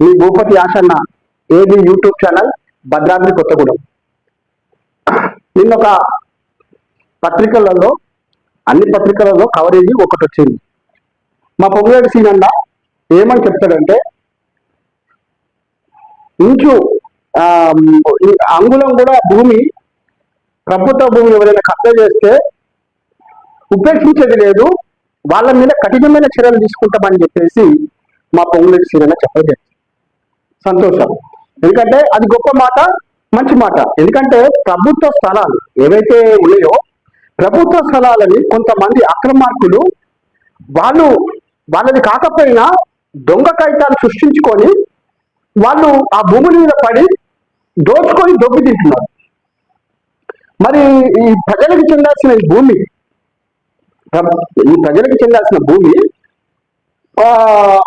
మీ భూపతి ఆశన్న ఏది YouTube channel Bhadradri Kothagudem. నిన్న ఒక పత్రికలలో అన్ని పత్రికలలో కవరేజ్ ఒకటి వచ్చింది మా పొంగులేటి సీనన్న ఏమని చెప్తాడంటే ఇంచు అంగుళం కూడా భూమి ప్రభుత్వ భూమి ఎవరైనా కబ్జా చేస్తే ఉపేక్షించేది లేదు వాళ్ళ మీద కఠినమైన చర్యలు తీసుకుంటామని చెప్పేసి మా పొంగులేటి సీనన్న చెప్పడం సంతోషం. ఎందుకంటే అది గొప్ప మాట మంచి మాట. ఎందుకంటే ప్రభుత్వ స్థలాలు ఏవైతే ఉన్నాయో ప్రభుత్వ స్థలాలని కొంతమంది అక్రమార్కులు వాళ్ళు వాళ్ళది కాకపోయినా దొంగ కాగితాలు సృష్టించుకొని వాళ్ళు ఆ భూముల మీద పడి దోచుకొని దొబ్బి తింటున్నారు. మరి ఈ ప్రజలకు చెందాల్సిన ఈ భూమి ప్ర- ఈ ప్రజలకు చెందాల్సిన భూమి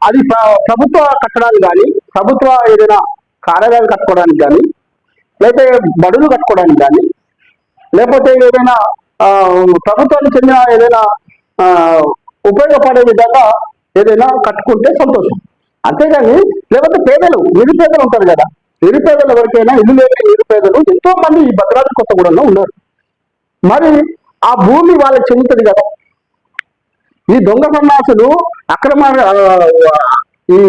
అది ప్రభుత్వ కట్టడాలు కానీ ప్రభుత్వ ఏదైనా కార్యాలయాలు కట్టుకోవడానికి కానీ లేకపోతే బడులు కట్టుకోవడానికి కానీ లేకపోతే ఏదైనా ప్రభుత్వానికి చెందిన ఏదైనా ఉపయోగపడే విధంగా ఏదైనా కట్టుకుంటే సంతోషం. అంతేగాని లేకపోతే పేదలు నిరుపేదలు ఉంటారు కదా. నిరుపేదలు ఎవరికైనా ఇల్లు లేని నిరుపేదలు ఎంతో మంది ఈ భద్రాద్రి కొత్తగూడెంలో ఉన్నారు. మరి ఆ భూమి వాళ్ళకి చెందుతుంది కదా. ఈ దొంగ సన్నాసులు అక్రమ ఈ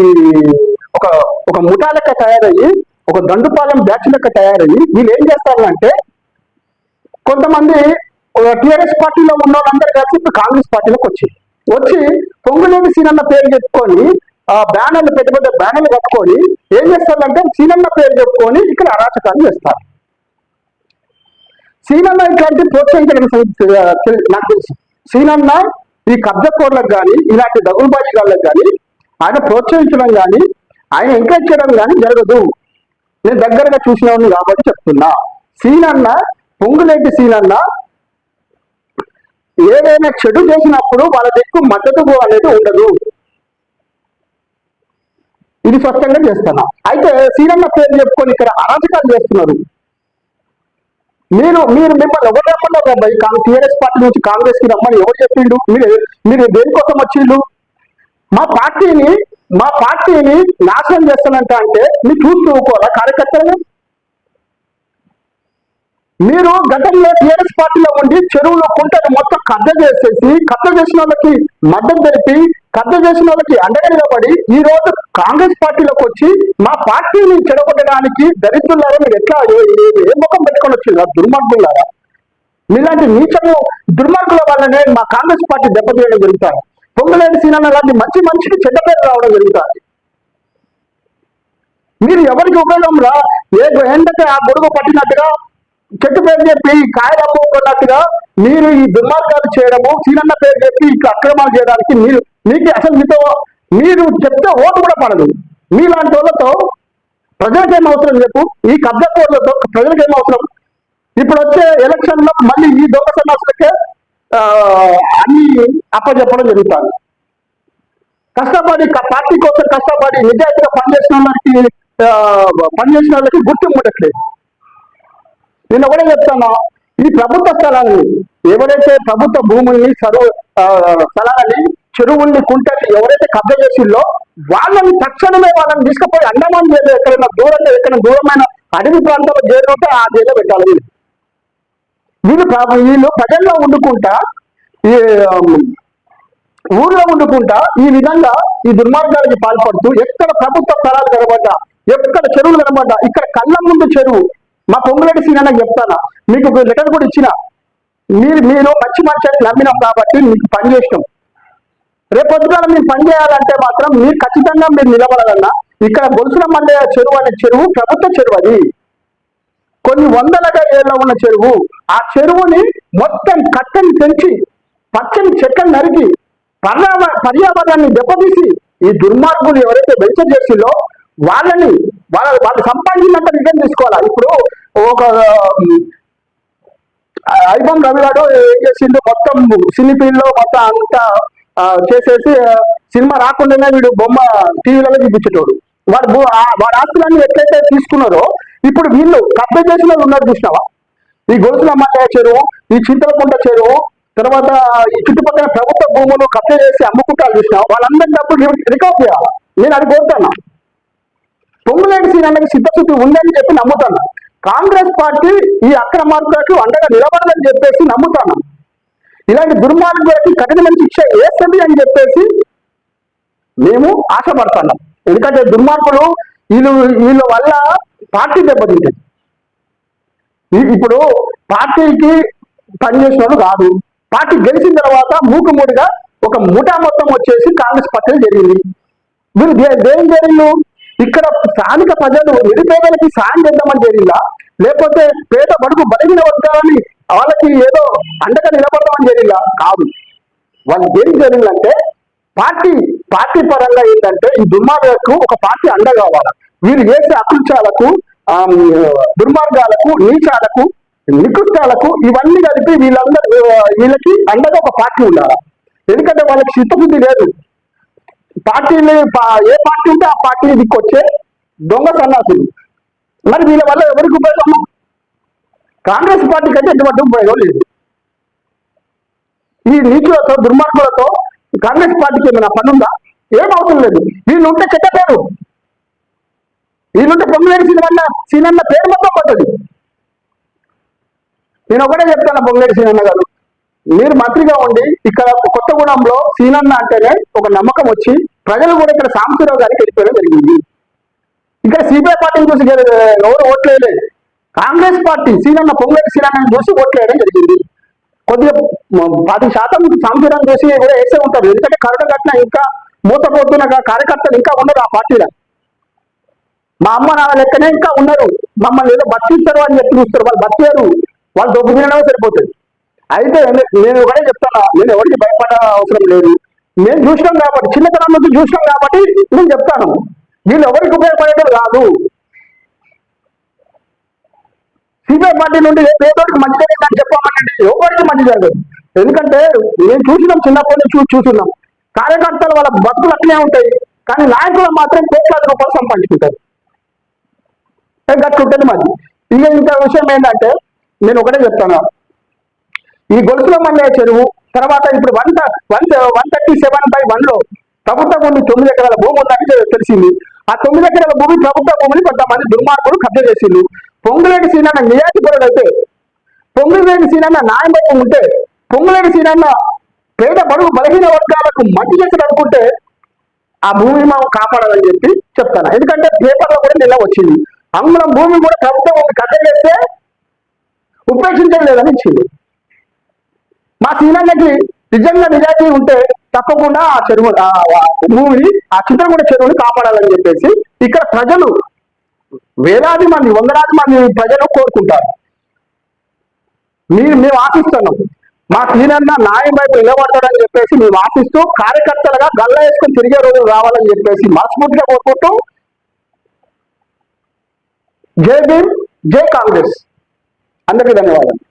ఒక ఒక ముఠా లెక్క తయారయ్యి ఒక దండుపాలెం బ్యాచ్ లెక్క తయారయ్యి వీళ్ళు ఏం చేస్తారంటే కొంతమంది టిఆర్ఎస్ పార్టీలో ఉన్న వాళ్ళందరూ కలిసి ఇప్పుడు కాంగ్రెస్ పార్టీలోకి వచ్చి వచ్చి పొంగులేని సీనన్న పేరు చెప్పుకొని ఆ బ్యానర్లు పెద్ద పెద్ద బ్యానర్లు కట్టుకొని ఏం చేస్తారంటే సీనన్న పేరు చెప్పుకొని ఇక్కడ అరాచకాలు చేస్తారు. సీనన్న ఇట్లాంటి ప్రోత్సహించడం నాకు తెలుసు. సీనన్న ఈ కబ్జకోర్లకు కానీ ఇలాంటి దగులుబాజీ గాళ్ళకి కానీ ఆయన ప్రోత్సహించడం కానీ ఆయన ఎంకరేజ్ చేయడం కానీ జరగదు. నేను దగ్గరగా చూసినవాడిని కాబట్టి చెప్తున్నా. సీనన్న పొంగులేటి సీనన్న ఏదైనా చెడు చేసినప్పుడు వాళ్ళ దిక్కు మద్దతు అనేది ఉండదు. ఇది స్పష్టంగా చేస్తున్నా. అయితే సీనన్న పేరు చెప్పుకొని ఇక్కడ అరాచకాలు చేస్తున్నారు. మీరు మీరు మిమ్మల్ని ఎవరు రమ్మన్నారు అబ్బాయి? టీఆర్ఎస్ పార్టీ నుంచి కాంగ్రెస్కి రమ్మని ఎవరు చెప్పిండు? మీరు మీరు దేనికోసం వచ్చిండు? మా పార్టీని మా పార్టీని నాశనం చేస్తానంట అంటే మీరు చూస్తూ ఊరుకోవాలా కార్యకర్తలు మీరు గతంలో టీఆర్ఎస్ పార్టీలో ఉండి చెరువులో కుంటలు మొత్తం కబ్జ చేసేసి కబ్జ చేసిన వాళ్ళకి మద్దతు తెలిపి కబ్జ చేసిన వాళ్ళకి అండగా నిలబడి ఈ రోజు కాంగ్రెస్ పార్టీలోకి వచ్చి మా పార్టీని చెడగొట్టడానికి దరిద్రులారా మీరు ఎట్లా ఏ- ముఖం పెట్టుకొని వచ్చిందా దుర్మార్గులారా? మీలాంటి నీచము దుర్మార్గుల వల్లనే మా కాంగ్రెస్ పార్టీ దెబ్బతీయడం జరుగుతారు పొంగులేని సీనన్న లాంటి మంచి మనిషికి చెడ్డ పేరు రావడం జరుగుతుంది. మీరు ఎవరికి ఉపయోగం రా? ఏ ఎండకే ఆ గొడుగు పట్టినట్టుగా చెట్టు పేరు చెప్పి కాయలు అమ్ముకున్నట్టుగా మీరు ఈ దుర్మార్గాలు చేయడము సీనన్న పేరు చెప్పి ఇట్లా అక్రమాలు చేయడానికి మీరు మీకు అసలు మీతో మీరు చెప్తే ఓటు కూడా పడదు. మీలాంటి వాళ్ళతో ప్రజలకు అవసరం చెప్పు? ఈ కబ్జా కోర్లతో ప్రజలకేం అవసరం? ఇప్పుడు వచ్చే ఎలక్షన్లో మళ్ళీ ఈ దొంగ సన్నాసులకే అన్ని అప్పచెప్పడం జరుగుతుంది కష్టపడి పార్టీ కోసం కష్టపడి నిజాయితీగా పనిచేసిన వాళ్ళకి పనిచేసిన వాళ్ళకి గుర్తింపు ఉండట్లేదు. నేను కూడా చెప్తున్నా ఈ ప్రభుత్వ స్థలాన్ని ఎవరైతే ప్రభుత్వ భూముల్ని చదువు స్థలాలని చెరువుల్ని కుంటల్ని ఎవరైతే కబ్జా చేసిందో వాళ్ళని తక్షణమే వాళ్ళని తీసుకుపోయి అండమాన్ జైలు ఎక్కడైనా దూరంగా ఎక్కడ దూరమైన అడవి ప్రాంతంలో జైలు ఉంటే ఆ జైల్లో పెట్టాలి వీళ్ళు. వీళ్ళు వీళ్ళు ప్రజల్లో వండుకుంటా ఈ ఊర్లో వండుకుంటా ఈ విధంగా ఈ దుర్మార్గానికి పాల్పడుతూ ఎక్కడ ప్రభుత్వ స్థలాలు కనబడ్డా ఎక్కడ చెరువులు కనబడ్డా ఇక్కడ కళ్ళ ముందు చెరువు మా పొంగులేటి సీనన్న చెప్తానా? మీకు ఒక లెటర్ కూడా ఇచ్చిన? మీరు మీరు మంచి మంచి అని నమ్మినాం కాబట్టి మీకు పని చేసినాం. రేపు పొద్దుగాల మీరు పని చేయాలంటే మాత్రం మీరు ఖచ్చితంగా మీరు నిలబడాలన్నా ఇక్కడ గొలుసుల మల్లె చెరువు అనే చెరువు ప్రభుత్వ చెరువు అది. కొన్ని వందలగా ఏళ్ళ ఉన్న చెరువు. ఆ చెరువుని మొత్తం కట్టని పెంచి పచ్చని చెట్లను నరికి పర్యావరణాన్ని దెబ్బతీసి ఈ దుర్మార్గులు ఎవరైతే వెంచర్ చేసిందో వాళ్ళని వాళ్ళ వాళ్ళు సంపాదించినంత రిటర్న్ తీసుకోవాలా? ఇప్పుడు ఒక ఐబం రవి గారు ఏం చేసిండు మొత్తం సినీ ఫీల్డ్లో మొత్తం అంతా చేసేసి సినిమా రాకుండానే వీడు బొమ్మ టీవీలలో చూపించేటోడు. వాడు వాడు ఆస్తులన్నీ ఎట్లయితే తీసుకున్నారో ఇప్పుడు వీళ్ళు కబ్జా చేసిన వాళ్ళు ఉన్నారు చూసినావా? ఈ గొలుసుల మల్లె చెరువు ఈ చింతలకుంట చెరువు తర్వాత ఈ చుట్టుపక్కల ప్రభుత్వ భూములు కబ్జా చేసి అమ్ముకుంటారు చూసినావా? వాళ్ళందరినీ డబ్బులు రికవర్ చేయాలి? నేను అది కోరుతాను? పొంగులేటి సీనన్నకి సిద్ధశుద్ధి ఉందని చెప్పి నమ్ముతాను. కాంగ్రెస్ పార్టీ ఈ అక్రమార్కులకు అండగా నిలబడదని చెప్పేసి నమ్ముతాను. ఇలాంటి దుర్మార్గులకి కఠినమైన శిక్ష వేస్తుంది అని చెప్పేసి మేము ఆశపడుతున్నాం. ఎందుకంటే దుర్మార్గులు వీళ్ళు వీళ్ళ వల్ల పార్టీ దెబ్బతింటుంది. ఇప్పుడు పార్టీకి పనిచేసిన కాదు. పార్టీ గెలిచిన తర్వాత మూకుముడిగా ఒక ముఠా మొత్తం వచ్చేసి కాంగ్రెస్ పార్టీ జరిగింది. వీళ్ళు దే- దేని జరిగింది? ఇక్కడ స్థానిక ప్రజలు నిరుపేదలకి సాయం చేద్దామని జరిగిందా లేకపోతే పేద బడుగు బలహీన వర్గాలని వాళ్ళకి ఏదో అండగా నిలబడదామని జరిగిందా కాదు. వాళ్ళు ఏం జరిగిందంటే పార్టీ పార్టీ పరంగా ఏంటంటే ఈ దుర్మార్గులకు ఒక పార్టీ అండ కావాలి? వీరు చేసే అకృత్యాలకు ఆ, దుర్మార్గాలకు నీచాలకు నికృష్టాలకు ఇవన్నీ కలిపి వీళ్ళందరూ వీళ్ళకి అండగా ఒక పార్టీ ఉండాలి? ఎందుకంటే వాళ్ళకి చిత్తబుద్ధి లేదు. పార్టీని పా- ఏ పార్టీ ఉంటే ఆ పార్టీని దిక్కొచ్చే దొంగ సన్నాసులు. మరి వీళ్ళ వల్ల ఎవరికి ఉపయోగం కాంగ్రెస్ పార్టీకి అయితే ఎటువంటి ఉపయోగం లేదు. ఈ నీచులతో దుర్మార్గులతో కాంగ్రెస్ పార్టీకి ఏమైనా పని ఉందా ఏం అవసరం లేదు. వీళ్ళు ఉంటే చెడ్డ పేరు. వీళ్ళుంటే పొంగులేడి సీనన్న సీనన్న పేరు మొత్తం పడ్డది. నేను ఒకటే చెప్తాను పొంగులేడి సీనన్న గారు. మీరు మంత్రిగా ఉండి ఇక్కడ కొత్తగూడెంలో సీనన్న అంటేనే ఒక నమ్మకం వచ్చి ప్రజలు కూడా ఇక్కడ సాంబశివరావు గారికి వెళ్ళిపోవడం జరిగింది. ఇక్కడ సిపిఐ పార్టీని చూసి ఎవరు ఓట్లేయలేదు కాంగ్రెస్ పార్టీ సీనన్న పొంగులేటి సీనన్న చూసి ఓట్లేయడం జరిగింది. కొద్దిగా పది శాతం సాంబశివరావు చూసి కూడా వేసే ఉంటారు. ఎందుకంటే కరోనా కట్టిన ఇంకా మూతపోతున్న కార్యకర్తలు ఇంకా ఉన్నారు ఆ పార్టీలో. మా అమ్మ నాన్న లెక్కనే ఇంకా ఉన్నారు. మమ్మల్ని ఏదో బతికిస్తారు అని చెప్పి చూస్తారు. వాళ్ళు బతికారు. వాళ్ళు దొబ్బు తినడమే సరిపోతుంది అయితే నేను ఒకటే చెప్తాను నేను ఎవరికి భయపడ అవసరం లేదు. నేను చూసినాం కాబట్టి చిన్నతనం నుంచి చూసినాం కాబట్టి నేను చెప్తాను. వీళ్ళు ఎవరికి ఉపయోగపడేది కాదు. సిపిఐ పార్టీ నుండి ఏ పేదోడికి మంచి జరిగిందని చెప్పామంటే ఎవరికి మంచి జరగదు ఎందుకంటే నేను చూసినాం చిన్నప్పటి నుంచి చూ- చూస్తున్నాం కార్యకర్తలు వాళ్ళ బతుకులు అట్లే ఉంటాయి కానీ నాయకులు మాత్రం కోట్లాది రూపాయలు సంపాదించుకుంటారు. గట్టుంటుంది మాది. ఇంకా ఇంకా విషయం ఏంటంటే నేను ఒకటే చెప్తాను. ఈ గొలుసుల మల్లె చెరువు. తర్వాత ఇప్పుడు one one one thirty seven by వన్లో ప్రభుత్వం ప్రభుత్వ భూమి తొమ్మిది ఎకరాల భూమి ఉందని తెలిసింది. ఆ తొమ్మిది ఎకరాల భూమి ప్రభుత్వ భూమిని కొంతమంది దుర్మార్గులు కబ్జా చేసిండు పొంగులేటి సీనన్న నిజాధిపరుడు అయితే పొంగులేటి సీనన్న న్యాయబద్ధం ఉంటే పొంగులేటి సీనన్న పేద బడుగు బలహీన వర్గాలకు మంచి చేసి అనుకుంటే ఆ భూమిని మనం కాపాడాలని చెప్పి చెప్తాను. ఎందుకంటే పేపర్లో కూడా నిన్న వచ్చింది. అంగుళం భూమి కూడా ప్రభుత్వం ఒక కథ చేస్తే ఉపేక్షించడం లేదని ఇచ్చింది. మా సీనన్నకి నిజంగా నిజాయితీ ఉంటే తప్పకుండా ఆ చెరువు భూమిని ఆ చిత్రకూడ చెరువుని కాపాడాలని చెప్పేసి ఇక్కడ ప్రజలు వేలాది మంది వందలాది మంది ప్రజలు కోరుకుంటారు. మీరు మేము ఆశిస్తున్నాం. మా సీనన్న న్యాయం వైపు నిలబడతాడని చెప్పేసి మేము ఆశిస్తూ కార్యకర్తలుగా గల్ల వేసుకొని తిరిగే రోజులు రావాలని చెప్పేసి మనస్ఫూర్తిగా కోరుకుంటూ జై భీమ్ జై కాంగ్రెస్. అందరికీ ధన్యవాదాలు.